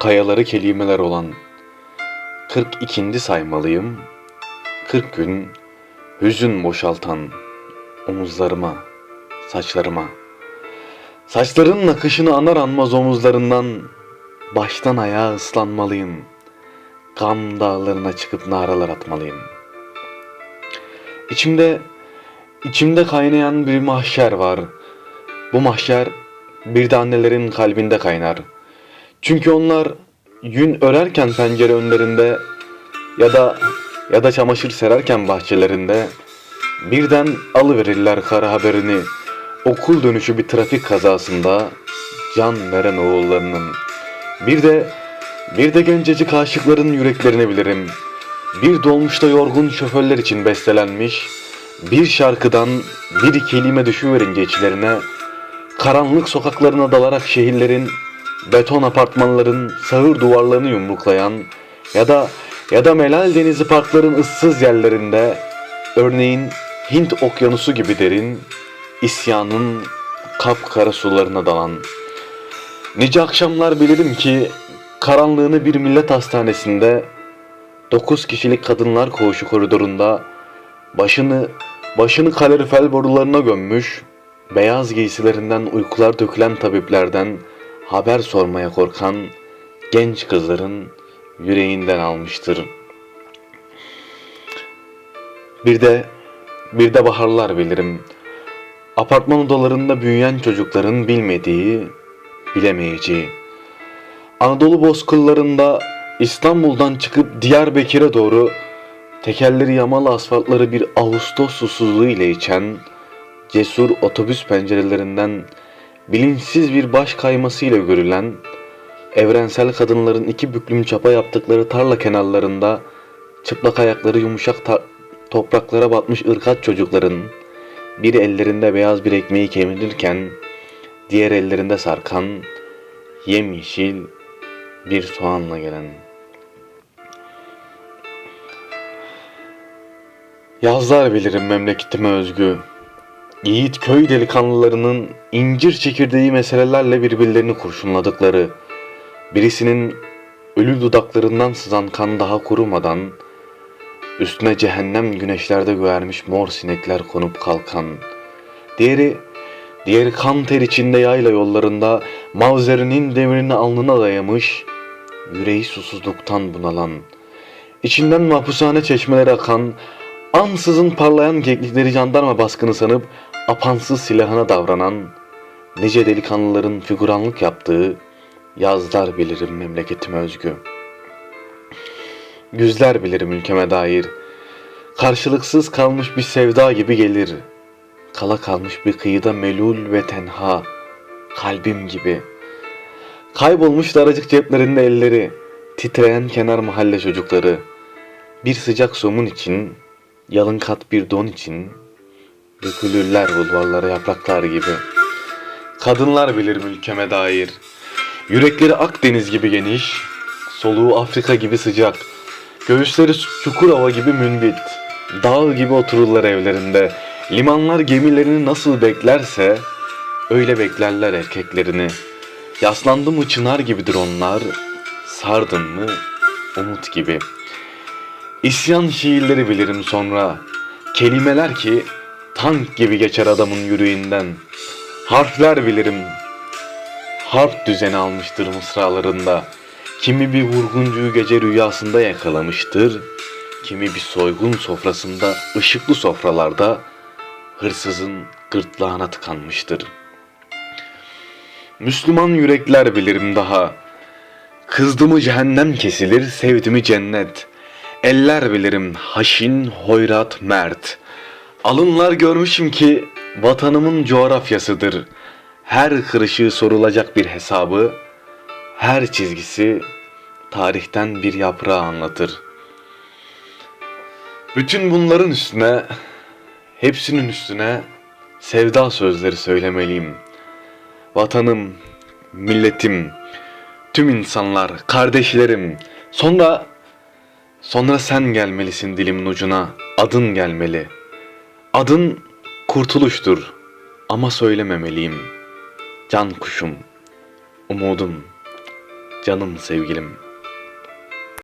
kayaları kelimeler olan, kırk ikindi saymalıyım, kırk gün hüzün boşaltan omuzlarıma, saçlarıma. Saçların nakışını anar anmaz omuzlarından baştan ayağa ıslanmalıyım. Gam dağlarına çıkıp naralar atmalıyım. İçimde, içimde kaynayan bir mahşer var. Bu mahşer bir de annelerin kalbinde kaynar. Çünkü onlar yün örerken pencere önlerinde ya da ya da çamaşır sererken bahçelerinde birden alıverirler kara haberini. Okul dönüşü bir trafik kazasında can veren oğullarının. Bir de bir de gencecik aşıkların yüreklerini bilirim. Bir dolmuşta yorgun şoförler için bestelenmiş bir şarkıdan bir kelime düşüverince içlerine karanlık sokaklarına dalarak şehirlerin beton apartmanların sağır duvarlarını yumruklayan ya da ya da Melal Denizi parkların ıssız yerlerinde örneğin Hint okyanusu gibi derin isyanın kapkara sularına dalan. Nice akşamlar bilirim ki karanlığını bir millet hastanesinde dokuz kişilik kadınlar koğuşu koridorunda başını başını kalorifer borularına gömmüş beyaz giysilerinden uykular dökülen tabiplerden haber sormaya korkan genç kızların yüreğinden almıştır. Bir de bir de baharlar bilirim. Apartman odalarında büyüyen çocukların bilmediği, bilemeyeceği. Anadolu bozkırlarında İstanbul'dan çıkıp Diyarbakır'a doğru tekerleri yamalı asfaltları bir Ağustos susuzluğu ile içen cesur otobüs pencerelerinden bilinçsiz bir baş kaymasıyla görülen evrensel kadınların iki büklüm çapa yaptıkları tarla kenarlarında çıplak ayakları yumuşak topraklara batmış ırkat çocukların biri ellerinde beyaz bir ekmeği kemirirken diğer ellerinde sarkan yemyeşil bir soğanla gelen. Yazlar bilirim memleketime özgü. Yiğit köy delikanlılarının incir çekirdeği meselelerle birbirlerini kurşunladıkları, birisinin ölü dudaklarından sızan kan daha kurumadan, üstüne cehennem güneşlerde göğermiş mor sinekler konup kalkan, diğeri, diğeri kan ter içinde yayla yollarında mavzerinin demirini alnına dayamış, yüreği susuzluktan bunalan, içinden mahpushane çeşmeleri akan, ansızın parlayan keklikleri jandarma baskını sanıp apansız silahına davranan, nice delikanlıların figüranlık yaptığı yazlar bilirim memleketime özgü. Güzler bilirim ülkeme dair, karşılıksız kalmış bir sevda gibi gelir. Kala kalmış bir kıyıda melul ve tenha, kalbim gibi. Kaybolmuş daracık ceplerinde elleri, titreyen kenar mahalle çocukları. Bir sıcak somun için, yalın kat bir don için, dökülürler bulvarlara yapraklar gibi. Kadınlar bilirim ülkeme dair. Yürekleri Akdeniz gibi geniş, soluğu Afrika gibi sıcak. Göğüsleri Çukurova gibi münbit. Dağ gibi otururlar evlerinde. Limanlar gemilerini nasıl beklerse öyle beklerler erkeklerini. Yaslandı mı çınar gibidir onlar. Sardın mı umut gibi. İsyan şiirleri bilirim sonra. Kelimeler ki tank gibi geçer adamın yüreğinden. Harfler bilirim. Harp düzeni almıştır mısralarında. Kimi bir vurguncuyu gece rüyasında yakalamıştır. Kimi bir soygun sofrasında, ışıklı sofralarda hırsızın gırtlağına tıkanmıştır. Müslüman yürekler bilirim daha. Kızdı mı cehennem kesilir, sevdi mi cennet. Eller bilirim haşin, hoyrat, mert. Alınlar görmüşüm ki vatanımın coğrafyasıdır. Her kırışı sorulacak bir hesabı, her çizgisi tarihten bir yaprağı anlatır. Bütün bunların üstüne, hepsinin üstüne sevda sözleri söylemeliyim. Vatanım, milletim, tüm insanlar, kardeşlerim. Sonra, sonra sen gelmelisin dilimin ucuna, adın gelmeli. Adın kurtuluştur ama söylememeliyim. Can kuşum, umudum, canım sevgilim.''